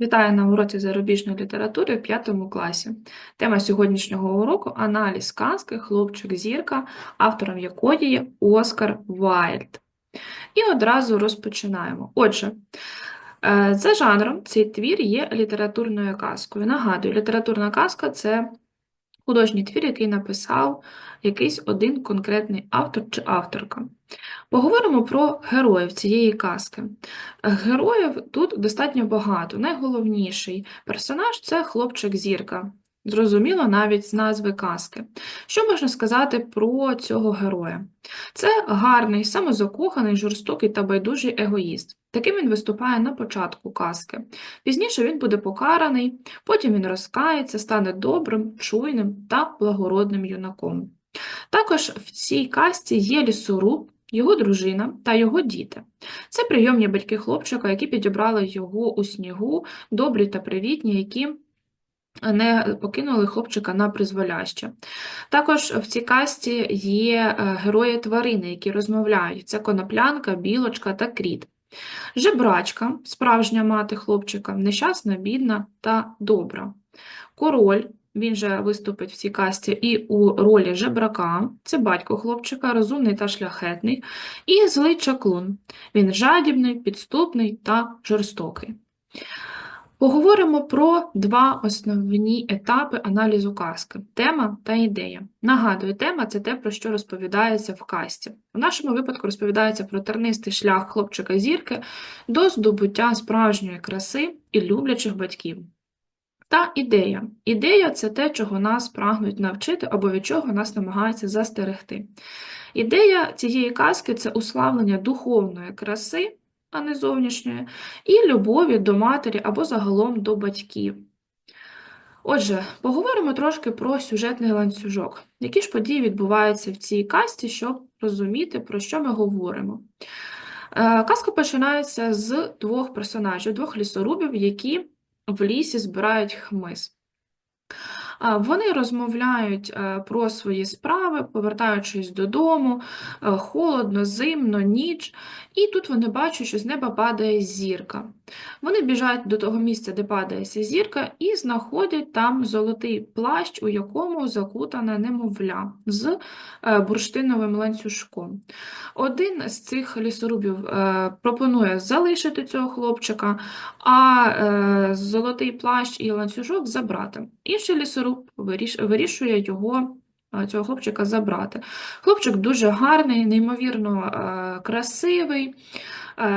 Вітаю на уроці зарубіжної літератури в п'ятому класі. Тема сьогоднішнього уроку аналіз казки Хлопчик-зірка, автором якої є Оскар Вайльд. І одразу розпочинаємо. Отже, е, за жанром цей твір є літературною казкою. Нагадую, літературна казка це художній твір, який написав якийсь один конкретний автор чи авторка. Поговоримо про героїв цієї казки. Героїв тут достатньо багато. Найголовніший персонаж це хлопчик-зірка. Зрозуміло навіть з назви казки. Що можна сказати про цього героя? Це гарний, самозакоханий, жорстокий та байдужий егоїст. Таким він виступає на початку казки. Пізніше він буде покараний, потім він розкається, стане добрим, чуйним та благородним юнаком. Також в цій казці є лісоруб, його дружина та його діти. Це прийомні батьки хлопчика, які підібрали його у снігу, добрі та привітні, які не покинули хлопчика на призволяще. Також в цій касті є е, герої тварини, які розмовляють. Це коноплянка, білочка та кріт. Жебрачка, справжня мати хлопчика, нещасна, бідна та добра. Король, він же виступить в цій касті і у ролі жебрака, це батько хлопчика, розумний та шляхетний, і злий чаклун. Він жадібний, підступний та жорстокий. Поговоримо про два основні етапи аналізу казки – тема та ідея. Нагадую, тема – це те, про що розповідається в казці. У нашому випадку розповідається про тернистий шлях хлопчика-зірки до здобуття справжньої краси і люблячих батьків. Та ідея. Ідея – це те, чого нас прагнуть навчити або від чого нас намагаються застерегти. Ідея цієї казки – це уславлення духовної краси, а не зовнішньої, і любові до матері або загалом до батьків. Отже, поговоримо трошки про сюжетний ланцюжок. Які ж події відбуваються в цій казці, щоб розуміти, про що ми говоримо. Е, Казка починається з двох персонажів, двох лісорубів, які в лісі збирають хмиз. Вони розмовляють е, про свої справи, повертаючись додому, е, холодно, зимно, ніч, і тут вони бачать, що з неба падає зірка. Вони біжать до того місця, де падає зірка, і знаходять там золотий плащ, у якому закутане немовля з е, бурштиновим ланцюжком. Один з цих лісорубів е, пропонує залишити цього хлопчика, а е, золотий плащ і ланцюжок забрати. Інший лісоруб вирішує його. Цього хлопчика забрати. Хлопчик дуже гарний, неймовірно красивий.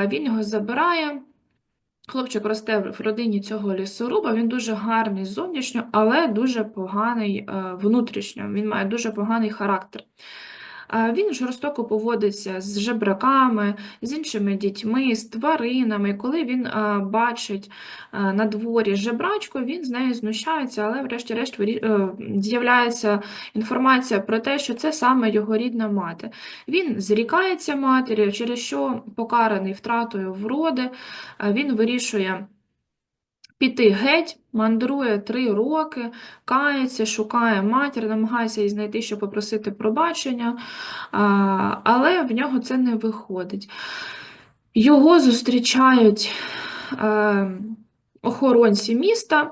Він його забирає. Хлопчик росте в родині цього лісоруба, він дуже гарний зовнішньо, але дуже поганий е, внутрішньо, він має дуже поганий характер. Він жорстоко поводиться з жебраками, з іншими дітьми, з тваринами. Коли він бачить на дворі жебрачку, він з нею знущається, але врешті-решт е, з'являється інформація про те, що це саме його рідна мати. Він зрікається матері, через що покараний втратою вроди, він вирішує піти геть, мандрує три роки, кається, шукає матір, намагається її знайти, щоб попросити пробачення, але в нього це не виходить. Його зустрічають е, охоронці міста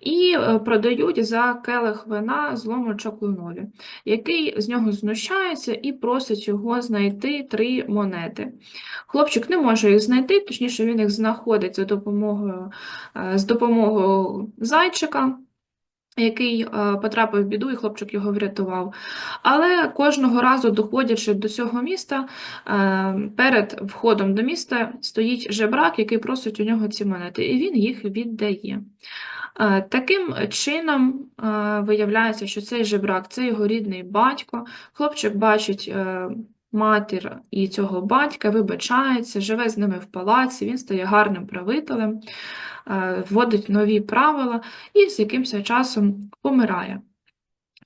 і е, продають за келих вина злому чаклунові, який з нього знущається і просить його знайти три монети. Хлопчик не може їх знайти, точніше, він їх знаходить за допомогою, е, з допомогою зайчика. Який е, потрапив в біду, і хлопчик його врятував. Але кожного разу, доходячи до цього міста, перед входом до міста стоїть жебрак, який просить у нього ці монети, і він їх віддає. Е, Таким чином е, виявляється, що цей жебрак це його рідний батько. Хлопчик бачить е, матір і цього батька, вибачається, живе з ними в палаці, він стає гарним правителем, вводить нові правила і з якимось часом помирає.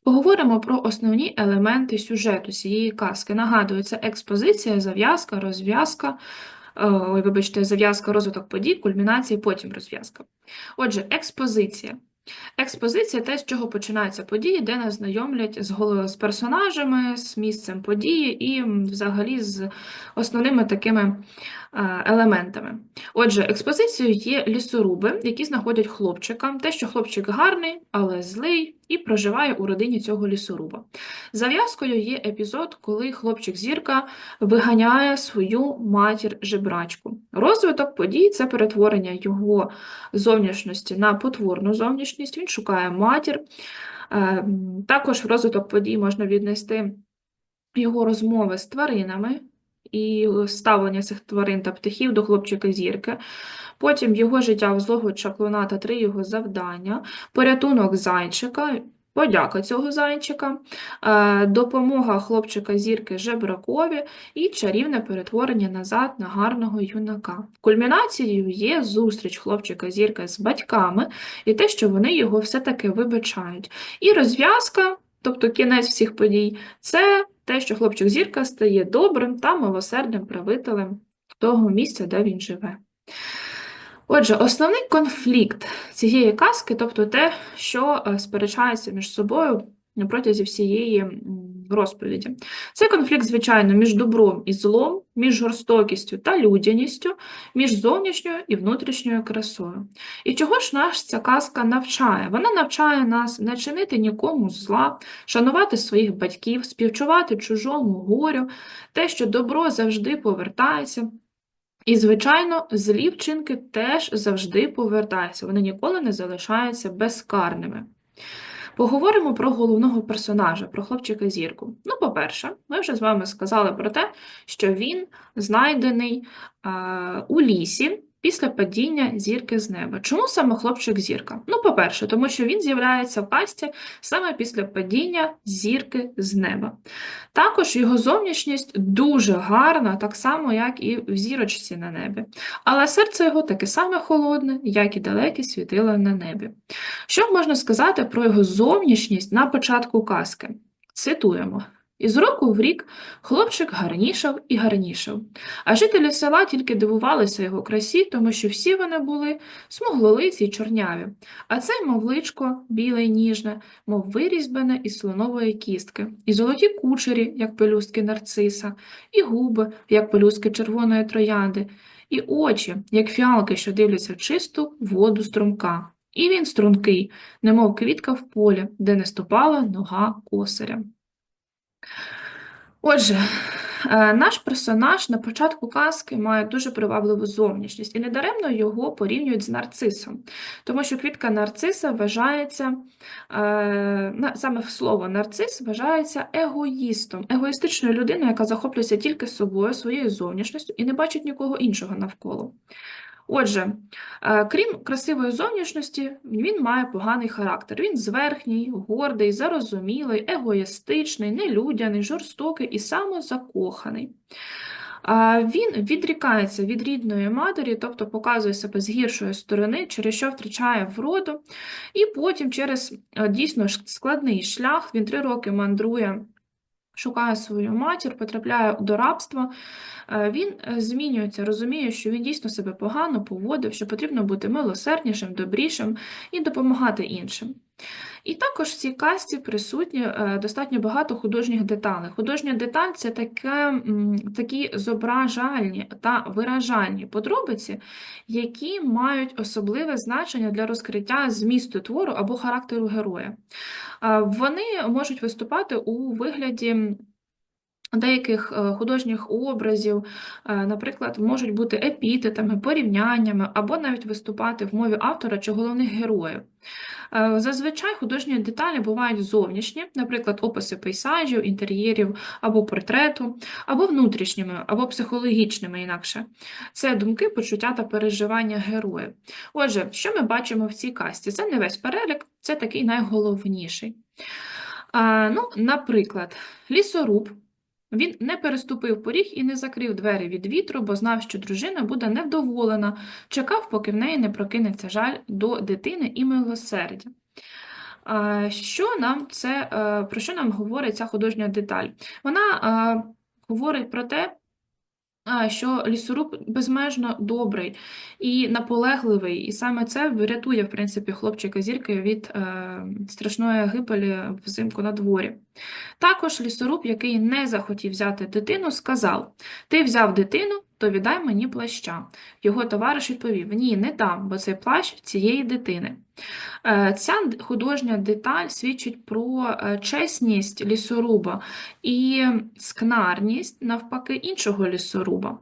Поговоримо про основні елементи сюжету цієї казки. Нагадую, це експозиція, зав'язка, розв'язка, ой, вибачте, зав'язка, розвиток подій, кульмінація, потім розв'язка. Отже, експозиція. Експозиція те, з чого починаються події, де нас знайомлять з, з персонажами, з місцем події і взагалі з основними такими е, елементами. Отже, експозицією є лісоруби, які знаходять хлопчика, те, що хлопчик гарний, але злий, і проживає у родині цього лісоруба. Зав'язкою є епізод, коли хлопчик зірка виганяє свою матір жебрачку. Розвиток подій це перетворення його зовнішності на потворну зовнішність. Він шукає матір. Е, Також в розвиток подій можна віднести його розмови з тваринами і ставлення цих тварин та птахів до хлопчика зірки. Потім його життя в злого чаклуна та три його завдання, порятунок зайчика, подяка цього зайчика, е, допомога хлопчика зірки жебракові і чарівне перетворення назад на гарного юнака. Кульмінацією є зустріч хлопчика зірки з батьками і те, що вони його все-таки вибачають. І розв'язка, тобто кінець всіх подій, це те, що хлопчик зірка стає добрим та милосердним правителем того місця, де він живе. Отже, основний конфлікт цієї казки, тобто те, що е, сперечається між собою протягом всієї розповіді. Це конфлікт, звичайно, між добром і злом, між жорстокістю та людяністю, між зовнішньою і внутрішньою красою. І чого ж нас ця казка навчає? Вона навчає нас не чинити нікому зла, шанувати своїх батьків, співчувати чужому горю, те, що добро завжди повертається. І, звичайно, злі вчинки теж завжди повертаються, вони ніколи не залишаються безкарними. Поговоримо про головного персонажа, про хлопчика Зірку. Ну, по-перше, ми вже з вами сказали про те, що він знайдений е, у лісі після падіння зірки з неба. Чому саме хлопчик Зірка? Ну, по-перше, тому що він з'являється в касті саме після падіння зірки з неба. Також його зовнішність дуже гарна, так само, як і в зірочці на небі. Але серце його таке саме холодне, як і далекі світила на небі. Що можна сказати про його зовнішність на початку казки? Цитуємо. Із року в рік хлопчик гарнішав і гарнішав, а жителі села тільки дивувалися його красі, тому що всі вони були смуглолиці й чорняві, а цей мов личко, біле й ніжне, мов вирізблене із слонової кістки, і золоті кучері, як пелюстки нарциса, і губи, як пелюстки червоної троянди, і очі, як фіалки, що дивляться в чисту воду струмка. І він стрункий, немов квітка в полі, де не ступала нога косаря. Отже, е, наш персонаж на початку казки має дуже привабливу зовнішність, і недаремно його порівнюють з нарцисом, тому що квітка нарциса вважається, е, саме слово нарцис вважається егоїстом, егоїстичною людиною, яка захоплюється тільки собою, своєю зовнішністю і не бачить нікого іншого навколо. Отже, е, крім красивої зовнішності, він має поганий характер. Він зверхній, гордий, зарозумілий, егоїстичний, нелюдяний, жорстокий і самозакоханий. Він відрікається від рідної матері, тобто показує себе з гіршої сторони, через що втрачає вроду, і потім через е, дійсно складний шлях, він три роки мандрує шукає свою матір, потрапляє до рабства, е, він е, змінюється, розуміє, що він дійсно себе погано поводив, що потрібно бути милосерднішим, добрішим і допомагати іншим. І також в цій касті присутні е, достатньо багато художніх деталей. Художня деталь це таке, такі зображальні та виражальні подробиці, які мають особливе значення для розкриття змісту твору або характеру героя. Вони можуть виступати у вигляді деяких е, художніх образів, е, наприклад, можуть бути епітетами, порівняннями, або навіть виступати в мові автора чи головних героїв. Е, Зазвичай художні деталі бувають зовнішні, наприклад, описи пейсажів, інтер'єрів або портрету, або внутрішніми, або психологічними інакше. Це думки, почуття та переживання героїв. Отже, що ми бачимо в цій касті? Це не весь перелік, це такий найголовніший. Ну, наприклад, лісоруб. Він не переступив поріг і не закрив двері від вітру, бо знав, що дружина буде невдоволена, чекав, поки в неї не прокинеться жаль до дитини і милосердя. Що нам це, е, про що нам говорить ця художня деталь? Вона е, говорить про те, що лісоруб безмежно добрий і наполегливий, і саме це врятує, в принципі, хлопчика зірки від е, страшної гибелі взимку на дворі. Також лісоруб, який не захотів взяти дитину, сказав: Ти взяв дитину, то віддай мені плаща. Його товариш відповів: Ні, не дам, бо це плащ цієї дитини. Е, Ця художня деталь свідчить про е, чесність лісоруба і скнарність, навпаки, іншого лісоруба.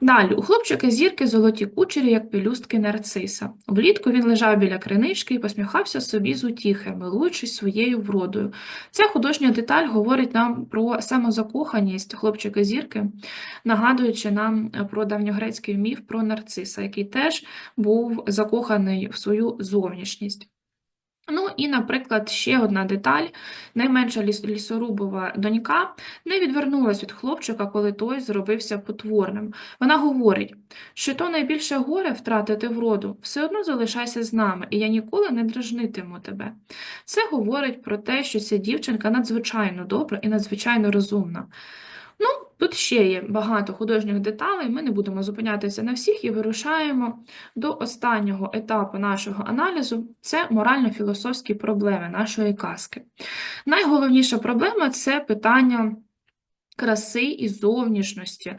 Далі, у хлопчика зірки золоті кучері, як пелюстки нарциса. Влітку він лежав біля кринички і посміхався собі з утіхи, милуючись своєю вродою. Ця художня деталь говорить нам про самозакоханість хлопчика зірки, нагадуючи нам про давньогрецький міф про нарциса, який теж був закоханий в свою зовнішність. Ну і, наприклад, ще одна деталь. Найменша лісорубова донька не відвернулась від хлопчика, коли той зробився потворним. Вона говорить, що то найбільше горе втратити вроду, все одно залишайся з нами, і я ніколи не дражнитиму тебе. Це говорить про те, що ця дівчинка надзвичайно добра і надзвичайно розумна. Ну, тут ще є багато художніх деталей, ми не будемо зупинятися на всіх і вирушаємо до останнього етапу нашого аналізу це морально-філософські проблеми нашої казки. Найголовніша проблема це питання краси і зовнішності.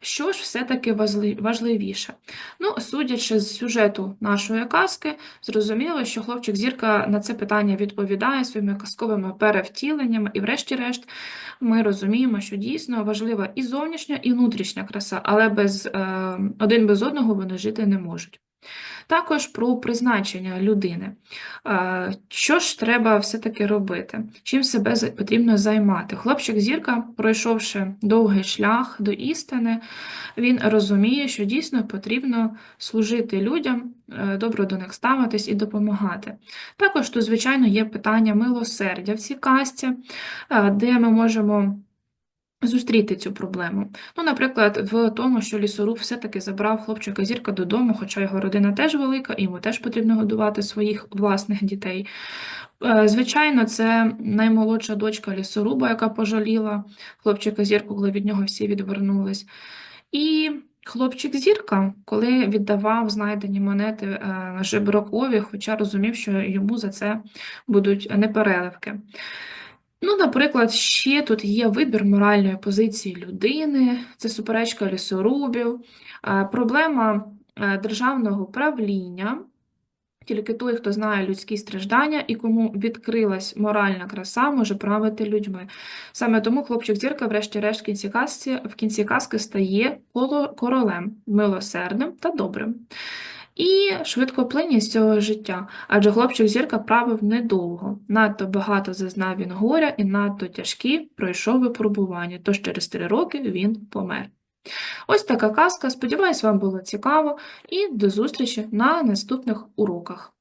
Що ж все-таки важливіше? Ну, судячи з сюжету нашої казки, зрозуміло, що хлопчик Зірка на це питання відповідає своїми казковими перевтіленнями, і, врешті-решт, ми розуміємо, що дійсно важлива і зовнішня, і внутрішня краса, але без, е, один без одного вони жити не можуть. Також про призначення людини. Що ж треба все-таки робити? Чим себе потрібно займати? Хлопчик Зірка, пройшовши довгий шлях до істини, він розуміє, що дійсно потрібно служити людям, е, добро до них ставитись і допомагати. Також тут, звичайно, є питання милосердя в цій касті, е, де ми можемо зустріти цю проблему. Ну, наприклад, в тому, що лісоруб все-таки забрав хлопчика зірка додому, хоча його родина теж велика, і йому теж потрібно годувати своїх власних дітей. Е, Звичайно, це наймолодша дочка лісоруба, яка пожаліла хлопчика зірку, коли від нього всі відвернулись. І хлопчик зірка, коли віддавав знайдені монети е, жебракові, хоча розумів, що йому за це будуть непереливки. Ну, наприклад, ще тут є вибір моральної позиції людини, це суперечка лісорубів, е, проблема е, державного правління. Тільки той, хто знає людські страждання і кому відкрилась моральна краса, може правити людьми. Саме тому хлопчик зірка, врешті-решт, в кінці казки, в кінці казки стає королем, милосердним та добрим. І швидкоплинність цього життя, адже хлопчик зірка правив недовго, надто багато зазнав він горя і надто тяжкі пройшов випробування, тож через три роки він помер. Ось така казка. Сподіваюсь, вам було цікаво, і до зустрічі на наступних уроках.